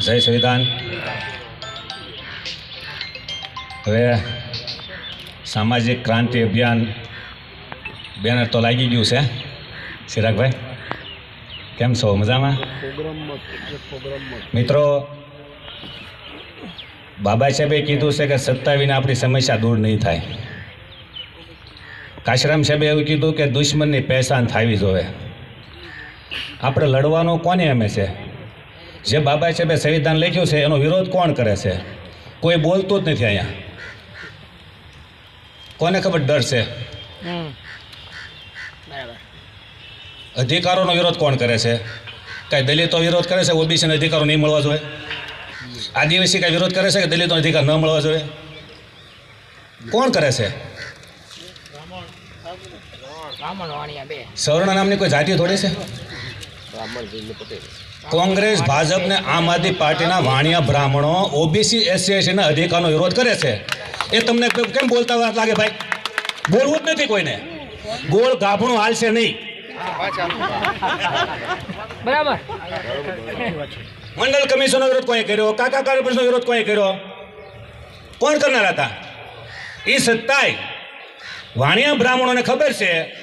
જય સંવિધાન. હવે સામાજિક ક્રાંતિ અભિયાન બેનર તો લાગી ગયું છે. ચિરાગભાઈ કેમ છો? મજામાં? મિત્રો, બાબા સાહેબે કીધું છે કે સત્તા વિના આપણી સમસ્યા દૂર નહીં થાય. કાશરામ સાહેબે એવું કીધું કે દુશ્મનની પહેચાન થવી જોઈએ. આપણે લડવાનું કોને અમે છે? જે બાબા સાહેબે સંવિધાન લખ્યું છે એનો વિરોધ કોણ કરે છે? કોઈ બોલતું જ નથી અહીંયા. કોને ખબર ડર છે? અધિકારોનો વિરોધ કોણ કરે છે? કાંઈ દલિતો વિરોધ કરે છે? ઓબીસીને અધિકારો નહીં મળવા જોઈએ? આદિવાસી કાંઈ વિરોધ કરે છે કે દલિતો અધિકાર ન મળવા જોઈએ? કોણ કરે છે? સવર્ણ નામની કોઈ જાતિ થોડી છે? કોંગ્રેસ ભાજપ ને આમ આદમી પાર્ટીના વાણિયા બ્રાહ્મણો ઓબીસી એસસી એસટીના અધિકારનો વિરોધ કરે છે. એ તમને કેમ બોલતા વાર લાગે ભાઈ? બોલવું જ નથી કોઈને. ગોળ ગાભણું હાલશે નહીં. બરાબર. મંડળ કમિશનનો વિરોધ કોઈ કર્યો? કાકા કાર્યપક્ષનો વિરોધ કોઈ કર્યો? કોણ કરનાર હતા? એ સત્તાય વાણિયા બ્રાહ્મણોને ખબર છે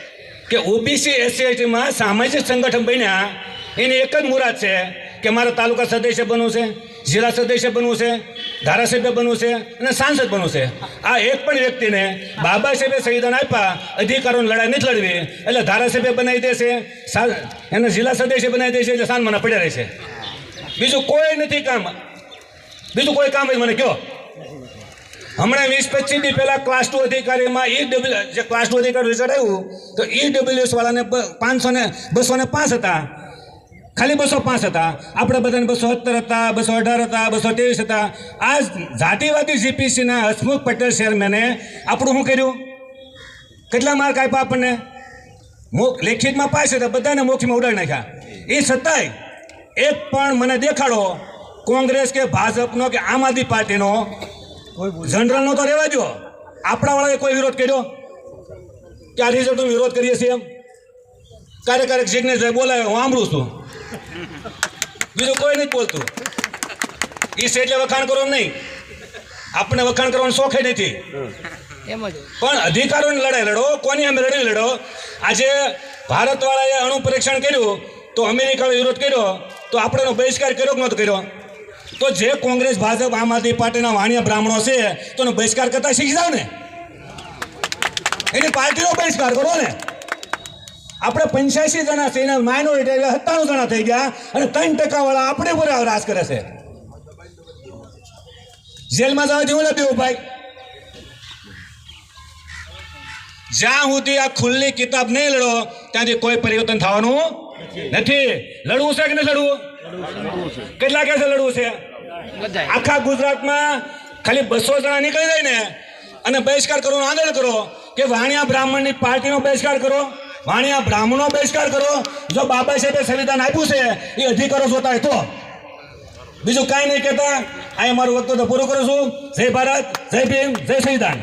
કે ઓબીસી એસસીએસટીમાં સામાજિક સંગઠન બન્યા, એની એક જ મુરાદ છે કે મારે તાલુકા સદસ્ય બનવું છે, જિલ્લા સદસ્ય બનવું છે, ધારાસભ્ય બનવું છે અને સાંસદ બનવું છે. આ એક પણ વ્યક્તિને બાબા સાહેબે સંવિધાન આપ્યા, અધિકારોની લડાઈ નથી લડવી, એટલે ધારાસભ્ય બનાવી દેશે એને જિલ્લા સદસ્ય બનાવી દેશે, એટલે સાનમાના પડ્યા રહેશે. બીજું કોઈ નથી કામ. બીજું કોઈ કામ મને કહો હમણાં વીસ પચીસ દી પહેલાં ક્લાસ ટુ અધિકારીમાં ઈ ડબલ્યુ જે ક્લાસ ટુ અધિકારી રિઝલ્ટ આવ્યું, તો ઈ ડબલ્યુએસ વાળાને પાંચસો ને, બસો ને પાંચ હતા. ખાલી બસો પાંચ હતા. આપણે બધાને બસો સત્તર હતા, બસો અઢાર હતા, બસો ત્રેવીસ હતા. આ જાતિવાદી જીપીસીના હસમુખ પટેલ ચેરમેને આપણું શું કર્યું? કેટલા માર્ક આપ્યા આપણને? લેખિતમાં પાસ હતા, બધાને મોખીમાં ઉડાડી નાખ્યા. એ છતાંય, એક પણ મને દેખાડો, કોંગ્રેસ કે ભાજપનો કે આમ આદમી પાર્ટીનો જનરલનો તો રહેવા દો આપણા વાળાએ કોઈ વિરોધ કર્યો? કે આ રિઝલ્ટનો વિરોધ કરીએ છીએ એમ? ક્યારેક ક્યારેક જિજ્ઞેશભાઈ બોલાવે હું સાંભળું છું. બીજું કોઈ નથી બોલતું. એ છે એટલે વખાણ કરો નહીં. આપણે વખાણ કરવાનો શોખે નથી. એમ પણ અધિકારોની લડાઈ લડો કોની અમે લડાઈ લડો? આજે ભારતવાળાએ અણુ પરીક્ષણ કર્યું તો અમેરિકાનો વિરોધ કર્યો તો આપણે બહિષ્કાર કર્યો કે નહોતો કર્યો? તો જે કોંગ્રેસ, ભાજપ, આમ આદમી પાર્ટીના વાણિયા બ્રાહ્મણો છે તો બહિષ્કાર કરતા શીખી જાવ ને. એની પાર્ટીનો બહિષ્કાર કરો ને. આપણે પંચ્યાસી જણા છે, એના માઇનોરિટી સત્તાણું જણા થઈ ગયા અને ત્રણ ટકાવાળા આપણે ઉપર રાજ કરે છે. જેલમાં જવા જેવું નથી ભાઈ જ્યાં સુધી આ ખુલ્લી કિતાબ નહીં લડો, ત્યાંથી કોઈ પરિવર્તન થવાનું નથી. લડવું છે કે નહીં લડવું? કેટલા કે છે લડવું છે? આખા ગુજરાતમાં ખાલી બસો જણા નીકળી જાય ને અને બહિષ્કાર કરવાનો આંદોલન કરો કે વાણિયા બ્રાહ્મણની પાર્ટીનો બહિષ્કાર કરો વાણિયા બ્રાહ્મણનો બહિષ્કાર કરો. જો બાબા સાહેબે સંવિધાન આપ્યું છે એ અધિકારો જોતા હોય તો. બીજું કાંઈ નહીં કહેતા. આ મારું વક્તવ્ય પૂરું કરું છું. જય ભારત જય ભીમ જય સંવિધાન.